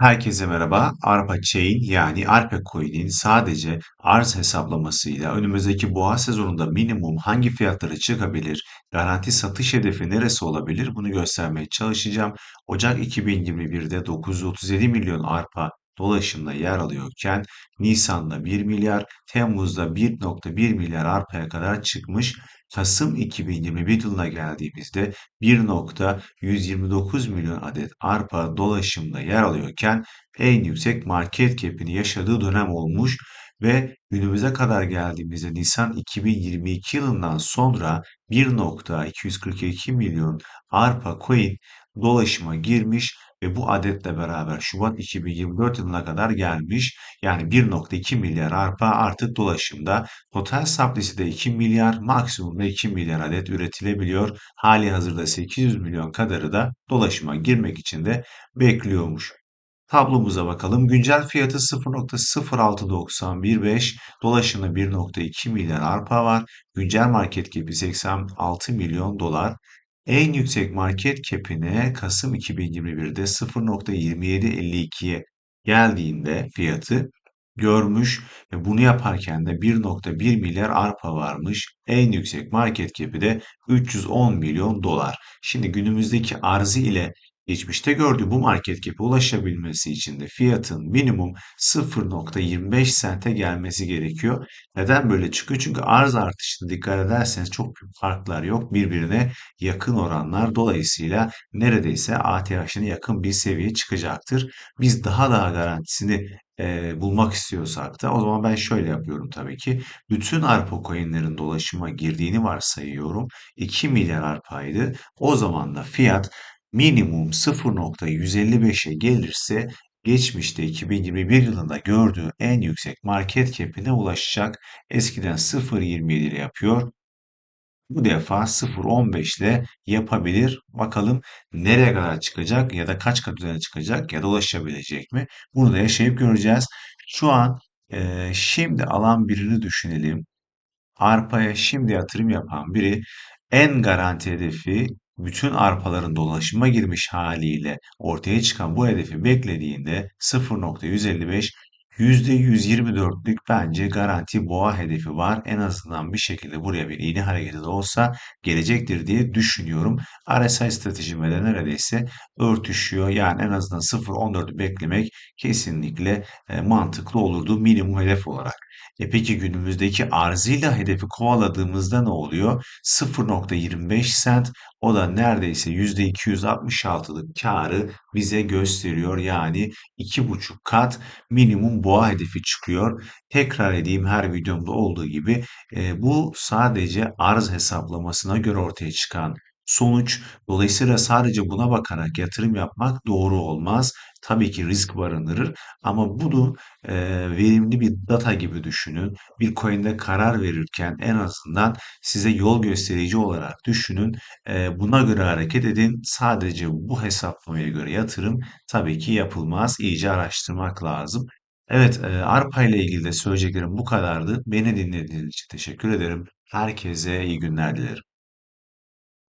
Herkese merhaba. Arpa Chain yani Arpa Coin'in sadece arz hesaplamasıyla önümüzdeki boğa sezonunda minimum hangi fiyatlara çıkabilir, garanti satış hedefi neresi olabilir bunu göstermeye çalışacağım. Ocak 2021'de 937 milyon arpa dolaşımda yer alıyorken Nisan'da 1 milyar, Temmuz'da 1.1 milyar arpaya kadar çıkmış. Kasım 2021 yılına geldiğimizde 1.129 milyon adet arpa dolaşımda yer alıyorken en yüksek market cap'ini yaşadığı dönem olmuş ve günümüze kadar geldiğimizde Nisan 2022 yılından sonra 1.242 milyon arpa coin dolaşıma girmiş ve bu adetle beraber Şubat 2024 yılına kadar gelmiş. Yani 1.2 milyar arpa artık dolaşımda. Total supply'si de 2 milyar, maksimumda 2 milyar adet üretilebiliyor. Hali hazırda 800 milyon kadarı da dolaşıma girmek için de bekliyormuş. Tablomuza bakalım. Güncel fiyatı 0.06915, dolaşımda 1.2 milyar arpa var. Güncel market cap'i 86 milyon dolar. En yüksek market cap'ine Kasım 2021'de 0.2752'ye geldiğinde fiyatı görmüş ve bunu yaparken de 1.1 milyar arpa varmış. En yüksek market cap'i de 310 milyon dolar. Şimdi günümüzdeki arzı ile geçmişte gördüğü bu market cap'e ulaşabilmesi için de fiyatın minimum 0.25 sente gelmesi gerekiyor. Neden böyle çıkıyor? Çünkü arz artışına dikkat ederseniz çok büyük farklar yok. Birbirine yakın oranlar. Dolayısıyla neredeyse ATH'ine yakın bir seviye çıkacaktır. Biz daha daha garantisini e, bulmak istiyorsak da o zaman ben şöyle yapıyorum tabii ki. Bütün arpa coinlerin dolaşıma girdiğini varsayıyorum. 2 milyar arpaydı. O zaman da fiyat minimum 0.155'e gelirse geçmişte 2021 yılında gördüğü en yüksek market cap'ine ulaşacak. Eskiden 0.27 ile yapıyor. Bu defa 0.15 ile yapabilir. Bakalım nereye kadar çıkacak ya da kaç kat üzerine çıkacak ya da ulaşabilecek mi? Bunu da yaşayıp göreceğiz. Şu an e, şimdi alan birini düşünelim. Arpaya şimdi yatırım yapan biri en garanti hedefi bütün arpaların dolaşıma girmiş haliyle ortaya çıkan bu hedefi beklediğinde 0.155 %124'lük bence garanti boğa hedefi var. En azından bir şekilde buraya bir iğne hareketi de olsa gelecektir diye düşünüyorum. RSI stratejime de neredeyse örtüşüyor. Yani en azından 0.14'ü beklemek kesinlikle e, mantıklı olurdu minimum hedef olarak. E peki günümüzdeki arzıyla hedefi kovaladığımızda ne oluyor? 0.25 sent o da neredeyse %266'lık karı bize gösteriyor. Yani 2,5 kat minimum boğa hedefi çıkıyor. Tekrar edeyim her videomda olduğu gibi e, bu sadece arz hesaplamasına göre ortaya çıkan sonuç. Dolayısıyla sadece buna bakarak yatırım yapmak doğru olmaz. Tabii ki risk barındırır ama bunu e, verimli bir data gibi düşünün. Bir coin'de karar verirken en azından size yol gösterici olarak düşünün. E, buna göre hareket edin. Sadece bu hesaplamaya göre yatırım tabii ki yapılmaz. İyice araştırmak lazım. Evet, e, Arpa ile ilgili de söyleyeceklerim bu kadardı. Beni dinlediğiniz için teşekkür ederim. Herkese iyi günler dilerim.